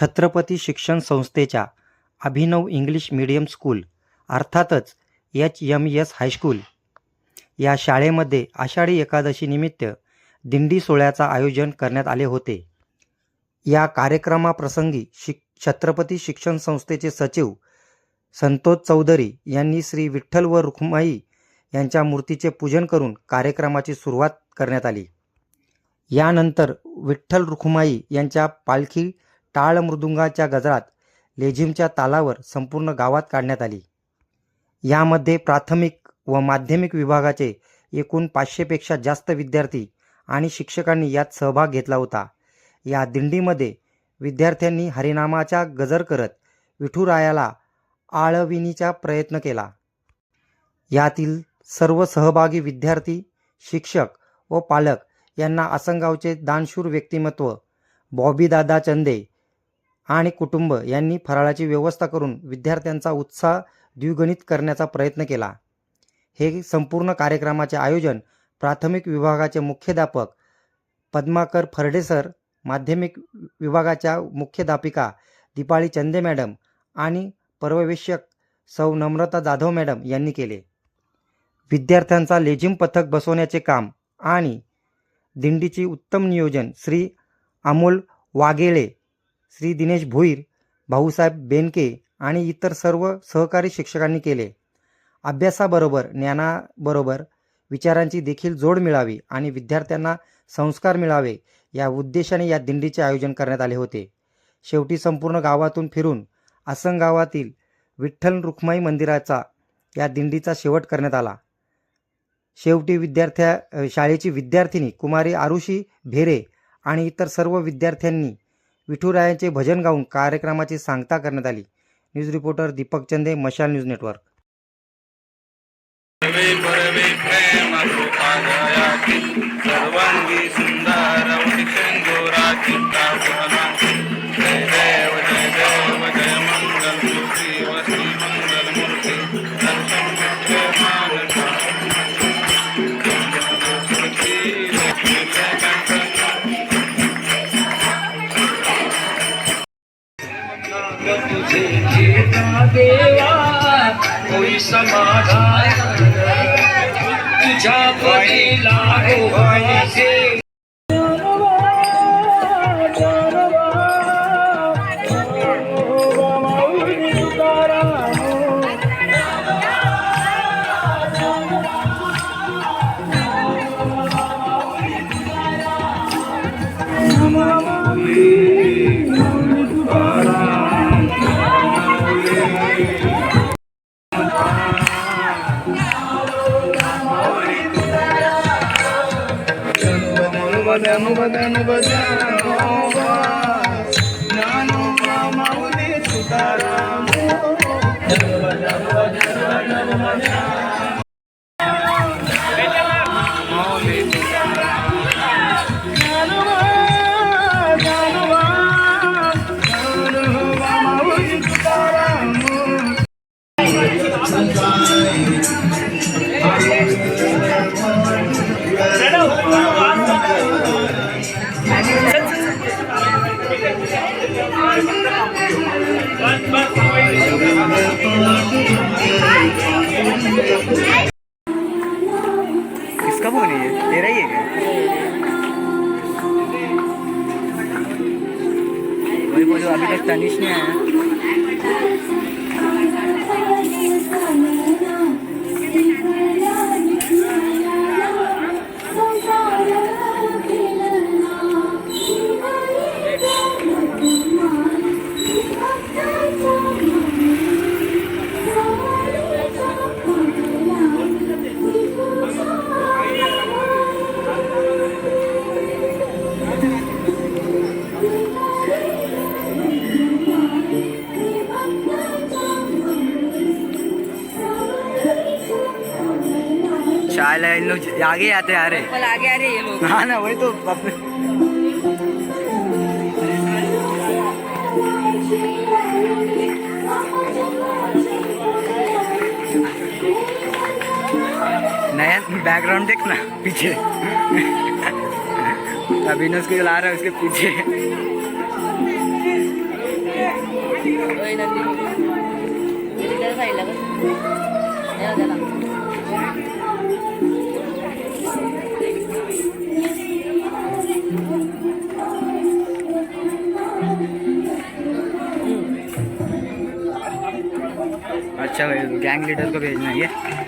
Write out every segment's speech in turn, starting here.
छत्रपती शिक्षण संस्थेच्या Abhinav English medium school अर्थातच H M S high school या शाळेमध्ये आषाढी एकादशीनिमित्त दिंडी सोहळ्याचं आयोजन करण्यात आले होते. या कार्यक्रमाप्रसंगी शिक छत्रपती शिक्षण संस्थेचे सचिव संतोष चौधरी यांनी श्री विठ्ठल व रुक्माई यांच्या मूर्तीचे पूजन करून कार्यक्रमाची सुरुवात करण्यात आली. यानंतर विठ्ठल रुखुमाई यांच्या पालखी टाळ मृदुंगाच्या गजरात लेझिमच्या तालावर संपूर्ण गावात काढण्यात आली. यामध्ये प्राथमिक व माध्यमिक विभागाचे एकूण पाचशेपेक्षा जास्त विद्यार्थी आणि शिक्षकांनी यात सहभाग घेतला होता. या दिंडीमध्ये विद्यार्थ्यांनी हरिनामाचा गजर करत विठुरायाला आळविणीचा प्रयत्न केला. यातील सर्व सहभागी विद्यार्थी शिक्षक व पालक यांना आसनगावचे दानशूर व्यक्तिमत्व बॉबीदादा चंदे आणि कुटुंब यांनी फराळाची व्यवस्था करून विद्यार्थ्यांचा उत्साह द्विगणित करण्याचा प्रयत्न केला. हे संपूर्ण कार्यक्रमाचे आयोजन प्राथमिक विभागाचे मुख्याध्यापक पद्माकर फर्डेसर माध्यमिक विभागाच्या मुख्याध्यापिका दीपाळी चंदे मॅडम आणि पर्यवेक्षक सौ नम्रता जाधव मॅडम यांनी केले. विद्यार्थ्यांचा लेझिम पथक बसवण्याचे काम आणि दिंडीची उत्तम नियोजन श्री अमोल वागेळे श्री दिनेश भोईर भाऊसाहेब बेनके आणि इतर सर्व सहकारी शिक्षकांनी केले. अभ्यासाबरोबर ज्ञानाबरोबर विचारांची देखील जोड मिळावी आणि विद्यार्थ्यांना संस्कार मिळावे या उद्देशाने या दिंडीचे आयोजन करण्यात आले होते. शेवटी संपूर्ण गावातून फिरून आसन गावातील विठ्ठल रुक्माई मंदिराचा या दिंडीचा शेवट करण्यात आला. शेवटी विद्यार्थ्या शाळेची विद्यार्थिनी कुमारी आरुषी भेरे आणि इतर सर्व विद्यार्थ्यांनी विठुरायांचे भजन गाऊन कार्यक्रमाची सांगता करण्यात आली. न्यूज रिपोर्टर दीपक चंदे मशाल न्यूज नेटवर्क. सर्वांगी समाधान। तुझ्या पदी लागो వదము వదము వదనోవా నాను మామౌని సుతారాము. జనవన వదన వదన వదన tanis niya. Ah. साला इन लोग आगे आते आ रहे। आगे आ रहे ये लोग। हाँ ना वही तो नया बैकग्राउंड देखना पीछे। अभी ना उसके ला रहा है उसके पीछे। नंदी। अच्छा गैंग लीडर को भेजना है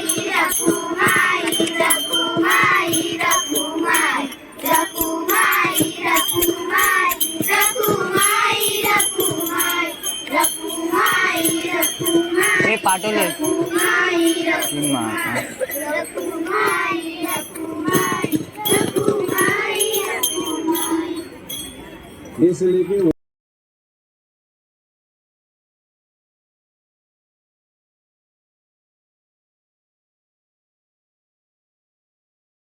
পাটলের इसलिए